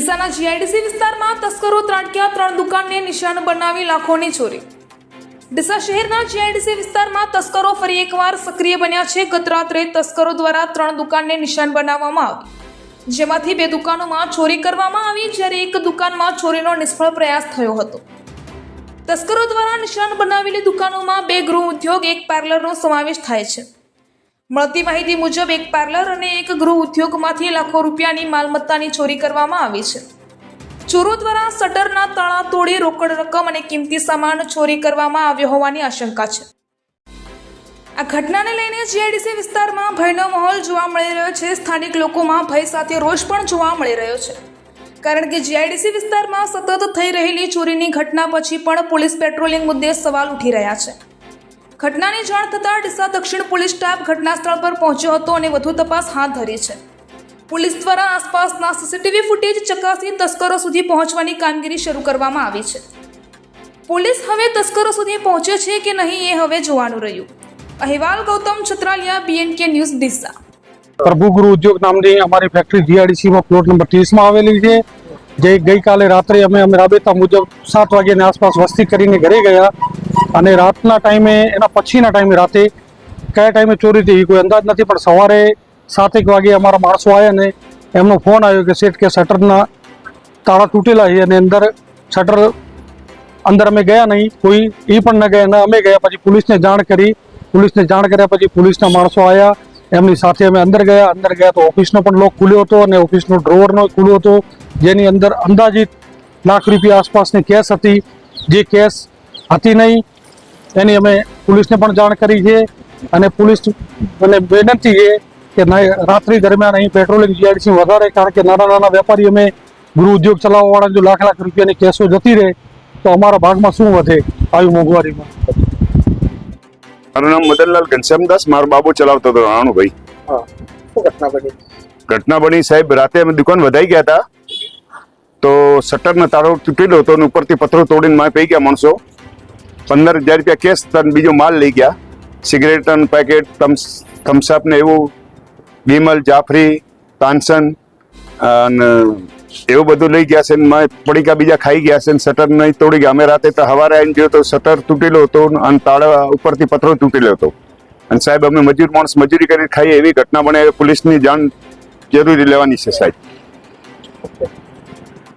ડીસાના GIDC વિસ્તારમાં તસ્કરો ત્રાટક્યા ત્રણ દુકાનને નિશાન બનાવી લાખોની ચોરી. ડીસા શહેરના જીઆઈડીસી વિસ્તારમાં તસ્કરો ફરી એકવાર સક્રિય બન્યા છે. ગત રાત્રે તસ્કરો દ્વારા ત્રણ દુકાનને નિશાન બનાવવામાં આવી જેમાંથી બે દુકાનોમાં ચોરી કરવામાં આવી, જ્યારે એક દુકાનમાં ચોરીનો નિષ્ફળ પ્રયાસ થયો હતો. તસ્કરો દ્વારા નિશાન બનાવેલી દુકાનોમાં બે ગૃહ ઉદ્યોગ, એક પાર્લરનો સમાવેશ થાય છે. મળતી માહિતી મુજબ એક પાર્લર અને એક ગૃહ ઉદ્યોગમાંથી લાખો રૂપિયાની માલમત્તાની ચોરી કરવામાં આવી છે. ચોરો દ્વારા શટરના તાળા તોડી રોકડ રકમ અને કિંમતી સામાન ચોરી કરવામાં આવ્યો હોવાની આશંકા છે. આ ઘટનાને લઈને જીઆઈડીસી વિસ્તારમાં ભયનો માહોલ જોવા મળી રહ્યો છે. સ્થાનિક લોકોમાં ભય સાથે રોષ પણ જોવા મળી રહ્યો છે. કારણ કે જીઆઈડીસી વિસ્તારમાં સતત થઈ રહેલી ચોરીની ઘટના પછી પણ પોલીસ પેટ્રોલિંગ મુદ્દે સવાલ ઉઠી રહ્યા છે. ઘટનાની જાણ થતાં ડીસા દક્ષિણ પોલીસ સ્ટાફ ઘટના સ્થળ પર પહોંચ્યો હતો અને વધુ તપાસ હાથ ધરી છે. પોલીસ દ્વારા આસપાસના સીસીટીવી ફૂટેજ ચકાસી તસ્કરો સુધી પહોંચવાની કામગીરી શરૂ કરવામાં આવી છે. પોલીસ હવે તસ્કરો સુધી પહોંચે છે કે નહીં એ હવે જોવાનું રહ્યું. અહેવાલ ગૌતમ છત્રાલિયા બીએનકે ન્યૂઝ, ડીસા. પ્રભુગુરુ ઉદ્યોગ નામની અમારી ફેક્ટરી જીઆરડીસીમાં પ્લોટ નંબર ત્રીસમાં આવેલી છે. જે ગઈકાલે રાત્રે અમે અમે રાબેતા મુજબ સાત વાગ્યાની આસપાસ વસ્તી કરીને ઘરે ગયા. અને રાતના ટાઈમે, એના પછીના ટાઈમે રાતે કયા ટાઈમે ચોરી થઈ કોઈ અંદાજ નથી, પણ સવારે સાતેક વાગે અમારા માણસો આવ્યા ને એમનો ફોન આવ્યો કે શેઠ કે શટરના તાળા તૂટેલા છે અને અંદર શટર અંદર અમે ગયા નહીં, કોઈ એ પણ ન ગયા ને અમે ગયા પછી પોલીસને જાણ કરી, પોલીસને જાણ કર્યા પછી પોલીસના માણસો આવ્યા, એમની સાથે અમે અંદર ગયા અંદર ગયા તો ઓફિસનો પણ લોક ખુલ્યો હતો અને ઓફિસનો ડ્રોવરનો ખુલ્યો હતો, જેની અંદર અંદાજિત લાખ રૂપિયા આસપાસની કેસ હતી, જે કેશ હતી નહીં. એની અમે પોલીસને પણ જાણ કરી છે અને પોલીસ અને વિનંતી છે કે રાત્રિ દરમિયાન અહીં પેટ્રોલિંગ જીઆઈડીસી વધારે કારણ કે નાના નાના વેપારી અમે ગૃહ ઉદ્યોગ ચલાવવાવાળા જો લાખ લાખ રૂપિયાની કેસો જતી રહે તો અમારા ભાગમાં શું વધે આવી મોંઘવારીમાં? મારું નામ મદનલાલ ઘનશ્યામદાસ મારો બાબુ ચલાવતો હતો રાણુભાઈ. હા. ઘટના બની? સાહેબ રાતે અમે દુકાન વધાઈ ગયા હતા તો શટરનો તાળો તૂટેલો હતો અને ઉપરથી પથ્થરો તોડીને મારે પી ગયા માણસો. પંદર હજાર રૂપિયા કેશ તન બીજો માલ લઈ ગયા. સિગરેટ પેકેટ થમ્સ થમ્સઅપ ને એવું વિમલ જાફરી, તાનસન અને એવું બધું લઈ ગયા છે ને પડીકા બીજા ખાઈ ગયા છે ને શટર નહીં તોડી ગયા. અમે રાતે તો સવારે આવીને જોયું તો શટર તૂટેલો હતો અને તાળા ઉપરથી પથરો તૂટેલો હતો. અને સાહેબ અમે મજૂર માણસ મજૂરી કરી ખાઈએ એવી ઘટના બને, પોલીસની જાણ જરૂરી લેવાની છે સાહેબ.